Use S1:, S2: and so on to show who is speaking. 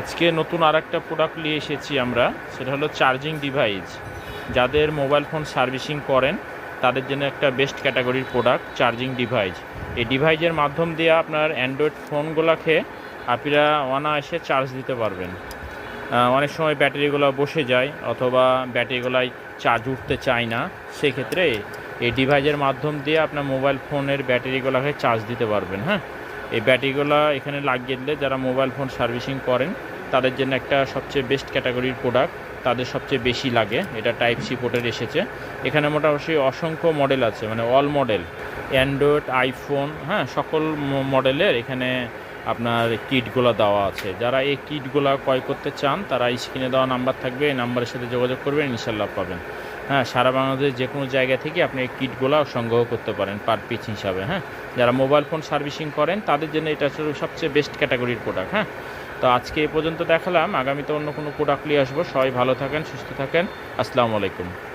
S1: আজকে নতুন আর একটা প্রোডাক্ট নিয়ে এসেছি আমরা, সেটা হলো চার্জিং ডিভাইস যাদের মোবাইল ফোন সার্ভিসিং করেন, তাদের জন্য একটা বেস্ট ক্যাটাগরির প্রোডাক্ট চার্জিং ডিভাইস এই ডিভাইসের মাধ্যম দিয়ে আপনার অ্যান্ড্রয়েড ফোনগুলোকে আপনারা অনায়াসে চার্জ দিতে পারবেন। অনেক সময় ব্যাটারিগুলো বসে যায়, অথবা ব্যাটারিগুলাই চার্জ উঠতে চায় না, সেক্ষেত্রে এই ডিভাইসের মাধ্যম দিয়ে আপনার মোবাইল ফোনের ব্যাটারিগুলোকে চার্জ দিতে পারবেন হ্যাঁ? এই ব্যাটারিগুলো এখানে লাগিয়ে দিলে যারা মোবাইল ফোন সার্ভিসিং করেন, তাদের জন্য একটা সবচেয়ে বেস্ট ক্যাটাগরির প্রোডাক্ট তাদের সবচেয়ে বেশি লাগে। এটা টাইপ সি পোর্টের এসেছে। এখানে মোটামুটি অসংখ্য মডেল আছে মানে অল মডেল অ্যান্ড্রয়েড আইফোন হ্যাঁ সকল মডেলের এখানে আপনার কিটগুলো দেওয়া আছে। যারা এই কিটগুলো ক্রয় করতে চান, তারা স্ক্রিনে দেওয়া নাম্বার থাকবে, এই নাম্বারের সাথে যোগাযোগ করবেন ইনশাল্লাহ পাবেন। হ্যাঁ সারা বাংলাদেশ যে কোনো জায়গা থেকে আপনি এই কিটগুলো সংগ্রহ করতে পারেন পার পিস হিসাবে হ্যাঁ। যারা মোবাইল ফোন সার্ভিসিং করেন, তাদের জন্য এটা সবচেয়ে বেস্ট ক্যাটাগরির প্রোডাক্ট হ্যাঁ। তো আজকে এ পর্যন্ত দেখালাম, আগামীতে অন্য কোনো প্রোডাক্ট নিয়ে আসব। সবাই ভালো থাকেন, সুস্থ থাকেন। আসসালামু আলাইকুম।